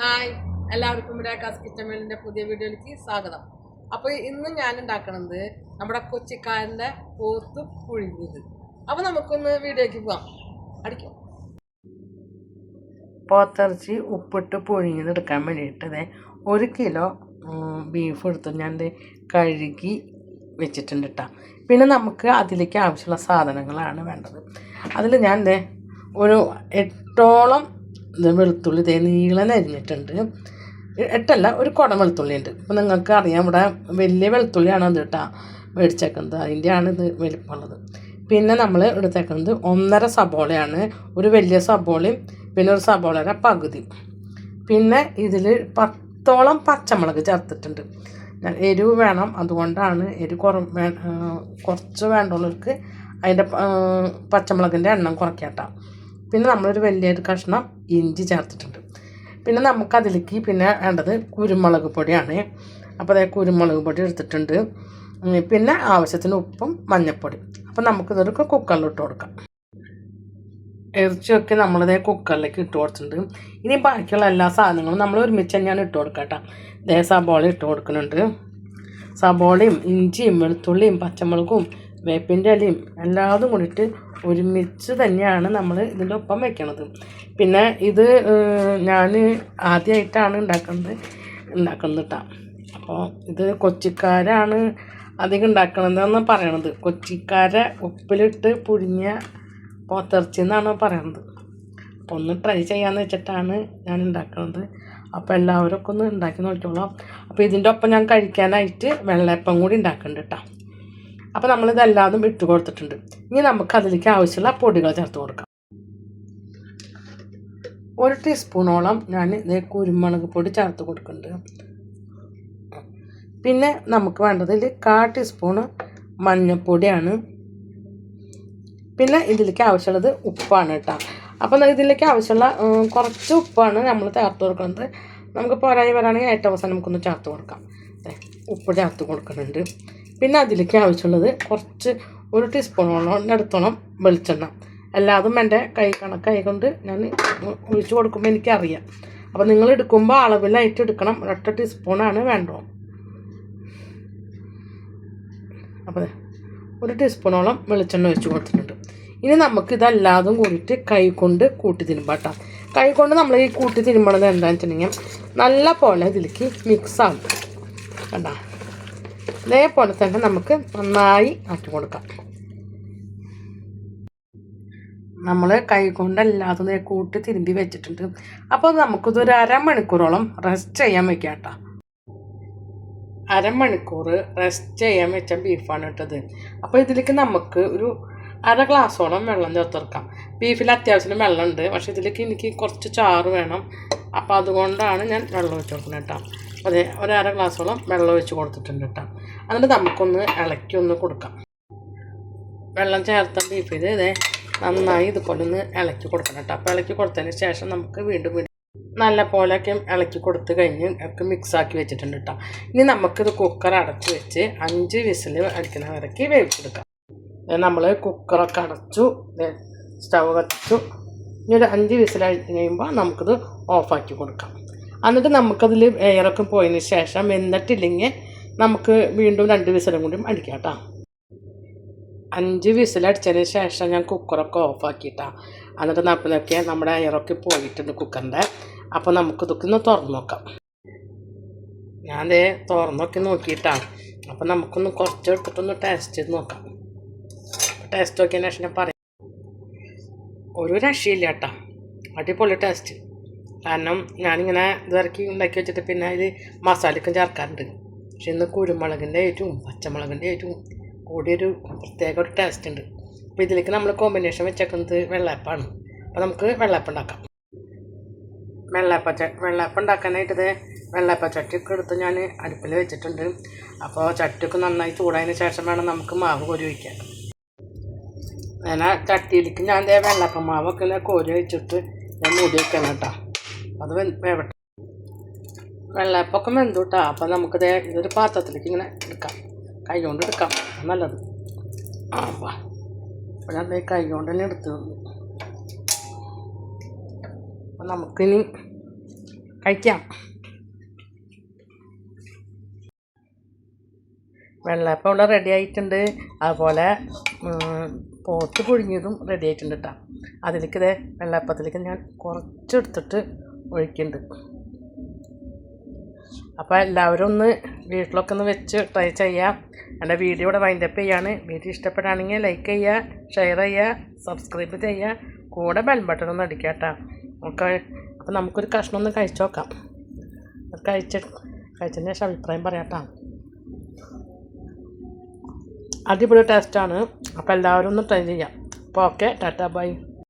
Hi. എല്ലാവർക്കും ഇവിടെ കാസ് വേളിന്റെ പുതിയ വീഡിയോയിലേക്ക് സ്വാഗതം. അപ്പോൾ ഇന്ന് ഞാൻ ഉണ്ടാക്കണത് നമ്മുടെ കൊച്ചിക്കാരന്റെ പോത്ത് പുഴുങ്ങിയത്. അപ്പോൾ നമുക്കൊന്ന് വീഡിയോയ്ക്ക് പോവാം. അടിക്കാം. പോത്തിറച്ചി ഉപ്പിട്ട് പുഴുങ്ങിയത് എടുക്കാൻ വേണ്ടിയിട്ട് ഒരു കിലോ ബീഫ് എടുത്ത് ഞാൻ കഴുകി വെച്ചിട്ടുണ്ട് കേട്ടോ പിന്നെ നമുക്ക് അതിലേക്ക് ആവശ്യമുള്ള സാധനങ്ങളാണ് വേണ്ടത്. അതിൽ ഞാൻ ഒരു എട്ടോളം ഇത് വെളുത്തുള്ളി തേ നീളൻ അരിഞ്ഞിട്ടുണ്ട്. എട്ടല്ല ഒരു കുടം വെളുത്തുള്ളി ഉണ്ട് അപ്പോൾ നിങ്ങൾക്ക് അറിയാം ഇവിടെ വലിയ വെളുത്തുള്ളിയാണ് അത് കേട്ടോ മേടിച്ചേക്കുന്നത്. അതിന്റെയാണ് ഇത് വലിപ്പമുള്ളത്. പിന്നെ നമ്മൾ എടുത്തേക്കുന്നത് ഒന്നര സബോളയാണ്. ഒരു വലിയ സബോളയും പിന്നെ ഒരു സബോളയുടെ പകുതി. പിന്നെ ഇതിൽ പത്തോളം പച്ചമുളക് ചേർത്തിട്ടുണ്ട്. എരിവ് വേണം അതുകൊണ്ടാണ് എരിവ് കുറ കുറച്ച് വേണ്ടവർക്ക് അതിന്റെ പച്ചമുളകിന്റെ എണ്ണം കുറയ്ക്കാട്ടോ പിന്നെ നമ്മളൊരു വലിയൊരു കഷ്ണം ഇഞ്ചി ചേർത്തിട്ടുണ്ട്. പിന്നെ നമുക്കതിലേക്ക് പിന്നെ വേണ്ടത് കുരുമുളക് പൊടിയാണ്. അപ്പോൾ അതായത് കുരുമുളക് പൊടി എടുത്തിട്ടുണ്ട്. പിന്നെ ആവശ്യത്തിന് ഉപ്പും മഞ്ഞൾപ്പൊടി അപ്പോൾ നമുക്കിതൊരു കുക്കറിൽ ഇട്ട് കൊടുക്കാം ഇറച്ചിയൊക്കെ നമ്മളിതേ കുക്കറിലേക്ക് ഇട്ട് കൊടുത്തിട്ടുണ്ട്. ഇനി ബാക്കിയുള്ള എല്ലാ സാധനങ്ങളും നമ്മൾ ഒരുമിച്ച് തന്നെയാണ് ഇട്ട് കൊടുക്കുക ദേ സബോള ഇട്ട് കൊടുക്കുന്നുണ്ട്. സബോളയും ഇഞ്ചിയും വെളുത്തുള്ളിയും പച്ചമുളകും വേപ്പിന്റെ ഇലയും എല്ലാതും കൂടിയിട്ട് ഒരുമിച്ച് തന്നെയാണ് നമ്മൾ ഇതിന്റെ ഒപ്പം വെക്കണത്. പിന്നെ ഇത് ഞാൻ ആദ്യമായിട്ടാണ് ഉണ്ടാക്കുന്നത് കേട്ടോ അപ്പോൾ ഇത് കൊച്ചിക്കാരാണ് അധികം ഉണ്ടാക്കണതെന്ന് പറയണത്. കൊച്ചിക്കാര ഉപ്പിലിട്ട് പുഴിഞ്ഞ പോത്തിറച്ചി എന്നാണ് പറയണത്. അപ്പോൾ ഒന്ന് ട്രൈ ചെയ്യാമെന്ന് വെച്ചിട്ടാണ് ഞാൻ ഉണ്ടാക്കുന്നത് അപ്പോൾ എല്ലാവരും ഒക്കെ ഒന്ന് ഉണ്ടാക്കി നോക്കിക്കോളാം. അപ്പോൾ ഇതിന്റെ ഒപ്പം ഞാൻ കഴിക്കാനായിട്ട് വെള്ളയപ്പം കൂടി ഉണ്ടാക്കുന്നുണ്ട് കേട്ടോ അപ്പോൾ നമ്മളിതെല്ലാതും ഇട്ട് കൊടുത്തിട്ടുണ്ട്. ഇനി നമുക്ക് അതിലേക്ക് ആവശ്യമുള്ള പൊടികൾ ചേർത്ത് കൊടുക്കാം. ഒരു ടീസ്പൂണോളം ഞാൻ ഇതേ കുരുമുളക് പൊടി ചേർത്ത് കൊടുക്കുന്നുണ്ട്. പിന്നെ നമുക്ക് വേണ്ടതിൽ കാ ടീസ്പൂണ് മഞ്ഞൾപ്പൊടിയാണ് പിന്നെ ഇതിലേക്ക് ആവശ്യമുള്ളത് ഉപ്പാണ് കേട്ടോ. അപ്പം ഇതിലേക്ക് ആവശ്യമുള്ള കുറച്ച് ഉപ്പാണ് നമ്മൾ ചേർത്ത് കൊടുക്കുന്നത്. നമുക്ക് പോരായി വരാണെങ്കിൽ ഏറ്റവും അവസാനം നമുക്കൊന്ന് ചേർത്ത് കൊടുക്കാം. ഉപ്പ് ചേർത്ത് കൊടുക്കുന്നുണ്ട്. പിന്നെ അതിലേക്ക് ആവശ്യമുള്ളത് കുറച്ച് ഒരു ടീസ്പൂണോളം എടുത്തോണം വെളിച്ചെണ്ണ. എല്ലാതും എന്റെ കൈ കണക്കായി കൊണ്ട് ഞാൻ ഒഴിച്ചു കൊടുക്കുമ്പോൾ എനിക്കറിയാം. അപ്പോൾ നിങ്ങൾ എടുക്കുമ്പോൾ അളവിലായിട്ട് എടുക്കണം. ഒരൊറ്റ ടീസ്പൂണാണ് വേണ്ടത്. അപ്പോൾ ഒരു ടീസ്പൂണോളം വെളിച്ചെണ്ണ ഒഴിച്ച് കൊടുത്തിട്ടുണ്ട്. ഇനി നമുക്ക് ഇതല്ലാതും കൂടിയിട്ട് കൈ കൊണ്ട് കൂട്ടി തിരുമ്പാട്ടാം കൈ കൊണ്ട് നമ്മൾ ഈ കൂട്ടി തിരുമ്പണത് എന്താണെന്ന് വെച്ചിട്ടുണ്ടെങ്കിൽ നല്ല പോലെ ഇതിലേക്ക് മിക്സ് ആകും കണ്ട? ഇതേപോലെ തന്നെ നമുക്ക് നന്നായി ആക്കി കൊടുക്കാം. നമ്മൾ കൈ കൊണ്ടല്ലാതെ കൂട്ടി തിരുമ്പി വെച്ചിട്ടുണ്ട്. അപ്പോൾ നമുക്കിതൊരു അരമണിക്കൂറോളം റെസ്റ്റ് ചെയ്യാൻ വെക്കാം കേട്ടോ. അരമണിക്കൂർ റെസ്റ്റ് ചെയ്യാൻ വെച്ച ബീഫാണ് ഇട്ടത് അപ്പോൾ ഇതിലേക്ക് നമുക്ക് ഒരു അര ഗ്ലാസ്സോളം വെള്ളം ചേർത്തെടുക്കാം ബീഫിൽ അത്യാവശ്യം വെള്ളമുണ്ട്. പക്ഷേ ഇതിലേക്ക് എനിക്ക് കുറച്ച് ചാറ് വേണം. അപ്പോൾ അതുകൊണ്ടാണ് ഞാൻ വെള്ളം വെച്ചെടുക്കുന്നത് കേട്ടോ. അതെ ഒരര ഗ്ലാസ്സോളം വെള്ളം ഒഴിച്ച് കൊടുത്തിട്ടുണ്ട് കേട്ടോ. എന്നിട്ട് നമുക്കൊന്ന് ഇളക്കി ഒന്ന് കൊടുക്കാം. വെള്ളം ചേർത്ത ചെയ്ത് ഇതേ നന്നായി ഇതുപോലെ ഒന്ന് ഇളക്കി കൊടുക്കണം കേട്ടോ. അപ്പോൾ ഇളക്കി കൊടുത്തതിന് ശേഷം നമുക്ക് വീണ്ടും വീണ്ടും നല്ല പോലെയൊക്കെ ഇളക്കി കൊടുത്ത് കഴിഞ്ഞ് ഒക്കെ മിക്സാക്കി വെച്ചിട്ടുണ്ട് കേട്ടോ. ഇനി നമുക്കിത് കുക്കർ അടച്ച് വെച്ച് അഞ്ച് വിസിൽ അടിക്കുന്ന വരയ്ക്ക് വേവിച്ചെടുക്കാം. നമ്മൾ കുക്കറൊക്കെ അടച്ചു സ്റ്റവ് കത്തിച്ചു ഇനി ഒരു അഞ്ച് വിസിൽ കഴിയുമ്പോൾ നമുക്കിത് ഓഫാക്കി കൊടുക്കാം. എന്നിട്ട് നമുക്കതിൽ എയറൊക്കെ പോയതിന് ശേഷം വെന്നിട്ടില്ലെങ്കിൽ നമുക്ക് വീണ്ടും രണ്ട് വിസിലും കൂടി അടിക്കാം കേട്ടോ അഞ്ച് വിസിലടിച്ചതിന് ശേഷം ഞാൻ കുക്കറൊക്കെ ഓഫാക്കിയിട്ടാണ് എന്നിട്ട് നപ്പിലൊക്കെ നമ്മുടെ എയറൊക്കെ പോയിട്ടുണ്ട് കുക്കറിന്റെ. അപ്പോൾ നമുക്ക് ഇതൊക്കെ ഒന്ന് തുറന്നു നോക്കാം. ഞാൻ തുറന്നൊക്കെ നോക്കിയിട്ടാണ് അപ്പോൾ നമുക്കൊന്ന് കുറച്ച് എടുത്തിട്ടൊന്ന് ടേസ്റ്റ് ചെയ്ത് നോക്കാം. ടേസ്റ്റ് നോക്കിയതിന് ശേഷം ഞാൻ പറയാം. ഒരു രക്ഷയില്ല കേട്ടോ അടിപൊളി ടേസ്റ്റ് കാരണം ഞാനിങ്ങനെ ഇതിറക്കി ഉണ്ടാക്കി വെച്ചിട്ട് പിന്നെ ഇത് മസാലയ്ക്കും ചേർക്കാറുണ്ട്. പക്ഷെ ഇന്ന് കുരുമുളകിന്റെ ഏറ്റവും പച്ചമുളകിന്റെ ഏറ്റവും കൂടിയൊരു പ്രത്യേക ഒരു ടേസ്റ്റ് ഉണ്ട്. അപ്പോൾ ഇതിലേക്ക് നമ്മൾ കോമ്പിനേഷൻ വെച്ചേക്കുന്നത് വെള്ളയപ്പമാണ് അപ്പോൾ നമുക്ക് വെള്ളയപ്പം ഉണ്ടാക്കാം. വെള്ളയപ്പ വെള്ളയപ്പം ഉണ്ടാക്കാനായിട്ട് ഇത് വെള്ളയപ്പ ചട്ടിയൊക്കെ എടുത്ത് ഞാൻ അടുപ്പിൽ വെച്ചിട്ടുണ്ട്. അപ്പോൾ ചട്ടിയൊക്കെ നന്നായി ചൂടായതിന് ശേഷം വേണം നമുക്ക് മാവ് കോരി വയ്ക്കാൻ അങ്ങനെ ചട്ടിയിലേക്ക് ഞാൻ വെള്ളയപ്പം മാവൊക്കെ കോരി വെച്ചിട്ട് ഞാൻ മൂടി വയ്ക്കണം കേട്ടോ. അത് വേവട്ടെ. വെള്ളപ്പൊക്കം വെന്തു കേട്ടോ അപ്പോൾ നമുക്ക് ദേ ഇതൊരു പാത്രത്തിലേക്ക് ഇങ്ങനെ എടുക്കാം. കൈ കൊണ്ട് എടുക്കാം നല്ലത്. അപ്പം ഞാൻ കൈ കൊണ്ട് തന്നെ എടുത്തു അപ്പം നമുക്കിനി കഴിക്കാം. വെള്ളപ്പം ഇവിടെ റെഡി ആയിട്ടുണ്ട്. അതുപോലെ പോത്ത് പുഴുങ്ങിയതും റെഡി ആയിട്ടുണ്ട് കേട്ടോ അതിലേക്ക് ഇതേ വെള്ളപ്പത്തിലേക്ക് ഞാൻ കുറച്ചെടുത്തിട്ട് ഒഴിക്കുന്നുണ്ട് അപ്പോൾ എല്ലാവരും ഒന്ന് വീട്ടിലൊക്കെ ഒന്ന് വെച്ച് ട്രൈ ചെയ്യാം. എന്റെ വീഡിയോ ഇവിടെ വൈൻഡപ്പ് ചെയ്യാണ്. വീഡിയോ ഇഷ്ടപ്പെടുകയാണെങ്കിൽ ലൈക്ക് ചെയ്യുക ഷെയർ ചെയ്യുക സബ്സ്ക്രൈബ് ചെയ്യുക കൂടെ ബെൽ ബട്ടൺ ഒന്ന് അടിക്കുക കേട്ടോ. ഓക്കെ? അപ്പോൾ നമുക്കൊരു കഷ്ണം ഒന്ന് കഴിച്ചു നോക്കാം. അത് കഴിച്ച് കഴിച്ചതിന് ശേഷം അഭിപ്രായം പറയാം കേട്ടോ. അടിപൊളി ടേസ്റ്റാണ് അപ്പോൾ എല്ലാവരും ഒന്ന് ട്രൈ ചെയ്യാം. അപ്പോൾ ഓക്കെ ടാറ്റാ ബൈ